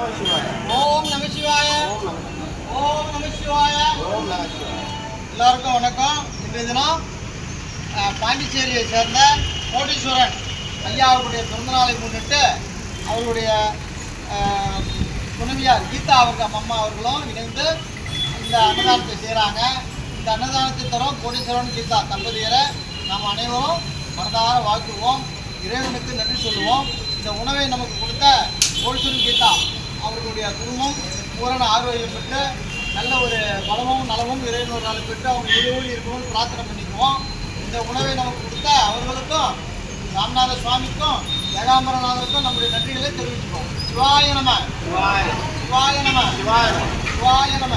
ஓம் நம சிவாய. ஓம் நம சிவாய. எல்லாருக்கும் வணக்கம். இன்றைய தினம் பாண்டிச்சேரியை சேர்ந்த கோட்டீஸ்வரன் ஐயாவுடைய பிறந்தநாளை முன்னிட்டு அவருடைய அஹ், துணைவியார் கீதா அவங்க அம்மா அவர்களும் இணைந்து இந்த அன்னதானத்தை செய்கிறாங்க இந்த அன்னதானத்தை தரும் கோடீஸ்வரன் கீதா தம்பதியரை நாம் அனைவரும் மனதார வாழ்த்துவோம். இறைவனுக்கு நன்றி சொல்லுவோம். இந்த உணவை நமக்கு அவர்களுடைய குடும்பம் பூரண ஆரோக்கியம் பெற்று நல்ல ஒரு பலமும் நலமும் இறைவனால் பெற்று அவங்க இருவோடு இருக்கணும்னு பிரார்த்தனை பண்ணிக்குவோம். இந்த உணவை நமக்கு கொடுத்த அவர்களுக்கும் ராமநாத சுவாமிக்கும் ஏகாம்பரநாதருக்கும் நம்முடைய நன்றிகளை தெரிவிச்சுக்கிறோம் சிவாய நம. சிவாய. நம. சிவாய சிவாய நம.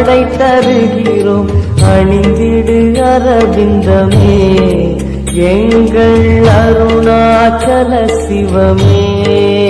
ஆடை தருகிறோம். அணிந்திடு அரவிந்தமே. எங்கள் அருணாச்சல சிவமே.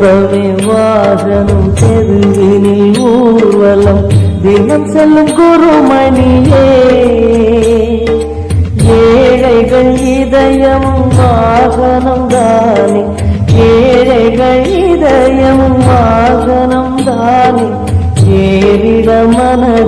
ரிஷபமே வாகனம் தெருவினில் ஊர்வலம். தினம் செல்லும் குருமணியே ஏழைகள் இதயம் வாகனம் தானே. ஏழைகள் இதயம் வாகனம் தானே. ஏறிட மனதி